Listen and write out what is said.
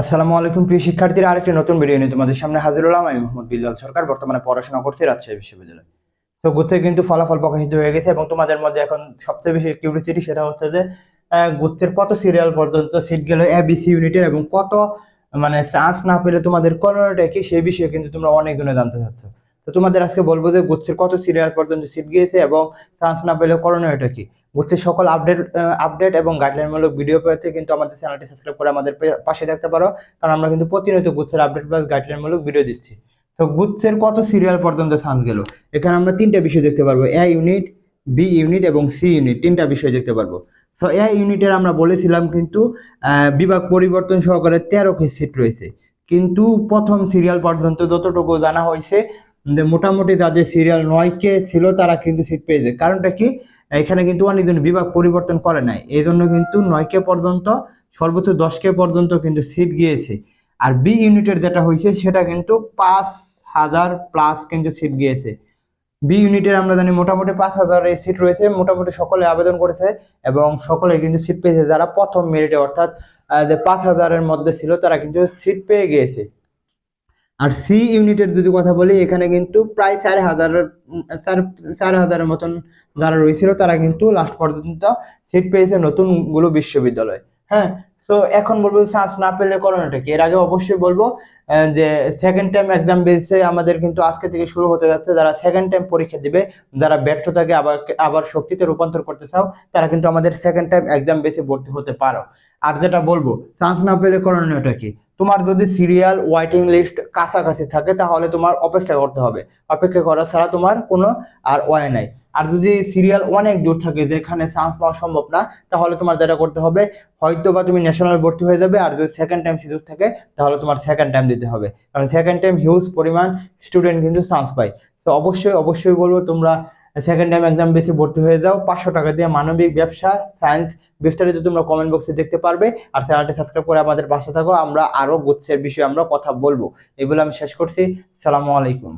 আসসালামু আলাইকুম, প্রিয় শিক্ষার্থীরা। আরেকটি নতুন ভিডিও নিয়ে তোমাদের সামনে হাজির হলাম। আমি মোহাম্মদ বিল্লাল সরকার। বর্তমানে পড়াশোনা করছি রাজশাহী বিশ্ববিদ্যালয়ে। তো গুচ্ছে কিন্তু ফলাফল প্রকাশিত হয়ে গেছে এবং তোমাদের মধ্যে এখন সবচেয়ে বেশি কিউরিসিটি সেটা হচ্ছে যে গুচ্ছের কত সিরিয়াল পর্যন্ত সিট গেল এ বি সি ইউনিটের এবং কত মানে চান্স না পেলে তোমাদের করোনাটা কি সেই বিষয়ে কিন্তু তোমরা অনেক দিনে জানতে চাচ্ছ। তো তোমাদের আজকে বলব যে গুচ্ছের কত সিরিয়াল পর্যন্ত সিট গিয়েছে এবং চান্স না পেলে করোনাটা কি? গুচ্ছের সকল আপডেট আপডেট এবং গাইডলাইনমূলক ভিডিও পেতে কিন্তু আমাদের চ্যানেলটি সাবস্ক্রাইব করে আমাদের পাশে থাকতে পারো। কারণ আমরা কিন্তু প্রতিনিয়ত গুচ্ছের আপডেট প্লাস গাইডলাইনমূলক ভিডিও দিচ্ছি। তো গুচ্ছের কত সিরিয়াল পর্যন্ত চান্স গেল? এখানে আমরা তিনটা বিষয় দেখতে পারব। এ ইউনিট বি ইউনিট এবং সি ইউনিট তিনটা বিষয় দেখতে পারব। তো এ ইউনিটের আমরা বলেছিলাম কিন্তু বিভাগ পরিবর্তন সহকারে তেরো কে সিট রয়েছে। কিন্তু প্রথম সিরিয়াল পর্যন্ত যতটুকু জানা হয়েছে মোটামুটি যাদের সিরিয়াল নয় কে ছিল, তারা কিন্তু সিট পেয়েছে। কারণটা কি? এখানে কিন্তু অনেকজন বিভাগ পরিবর্তন করে নাই। এই জন্য কিন্তু নয় কে পর্যন্ত, সর্বোচ্চ দশ কে পর্যন্ত কিন্তু সিট গিয়েছে। আর বি ইউনিটের যেটা হয়েছে, সেটা কিন্তু পাঁচ হাজার প্লাস কিন্তু সিট গিয়েছে। বি ইউনিটের আমরা জানি মোটামুটি পাঁচ হাজার সিট রয়েছে, মোটামুটি সকলে আবেদন করেছে এবং সকলে কিন্তু সিট পেয়েছে যারা প্রথম মেরিটে অর্থাৎ পাঁচ হাজারের মধ্যে ছিল, তারা কিন্তু সিট পেয়ে গিয়েছে। আর সি ইউনিটের যদি কথা বলি, এখানে কিন্তু প্রায় চার হাজারের চার চার হাজারের মতন যারা রয়েছিল, তারা কিন্তু লাস্ট পর্যন্ত সিট পেয়েছে নতুনগুলো বিশ্ববিদ্যালয়। হ্যাঁ তো এখন বলব চান্স না পেলে করোনাটা কি? এর আগে অবশ্যই বলব যে সেকেন্ড টাইম এক্সাম বেসে আমাদের কিন্তু আজকে থেকে শুরু হতে যাচ্ছে। যারা সেকেন্ড টাইম পরীক্ষা দিবে, যারা ব্যর্থতাকে আবার আবার শক্তিতে রূপান্তর করতে চাও, তারা কিন্তু আমাদের সেকেন্ড টাইম এক্সাম বেসে ভর্তি হতে পারো। আর যেটা বলব চান্স না পেলে করণীয়টা কি? তোমার যদি সিরিয়াল ওয়াইটিং লিস্ট কাছাকাছি থাকে, তাহলে তোমার অপেক্ষা করতে হবে। অপেক্ষা করা ছাড়া তোমার কোনো আর ওয়ে নাই। আর যদি সিরিয়াল অনেক দূর থাকে, যেখানে চান্স পাওয়া সম্ভব না, তাহলে তোমার যেটা করতে হবে হয়তো বা তুমি ন্যাশনাল ভর্তি হয়ে যাবে, আর যদি সেকেন্ড টাইম সুযোগ থাকে, তাহলে তোমার সেকেন্ড টাইম দিতে হবে। কারণ সেকেন্ড টাইম হিউজ পরিমাণ স্টুডেন্ট কিন্তু চান্স পায়। তো অবশ্যই অবশ্যই বলব তোমরা সেকেন্ড টাইম এক্সাম বেশি ভর্তি হয়ে যাও, পাঁচশো টাকা দিয়ে মানবিক ব্যবসা সায়েন্স বিস্তারিত তোমরা কমেন্ট বক্সে দেখতে পারবে। আর চ্যানেলটি সাবস্ক্রাইব করে আমাদের পাশে থাকো, আমরা আরও গুচ্ছের বিষয়ে আমরা কথা বলব। এগুলো আমি শেষ করছি। সালামু আলাইকুম।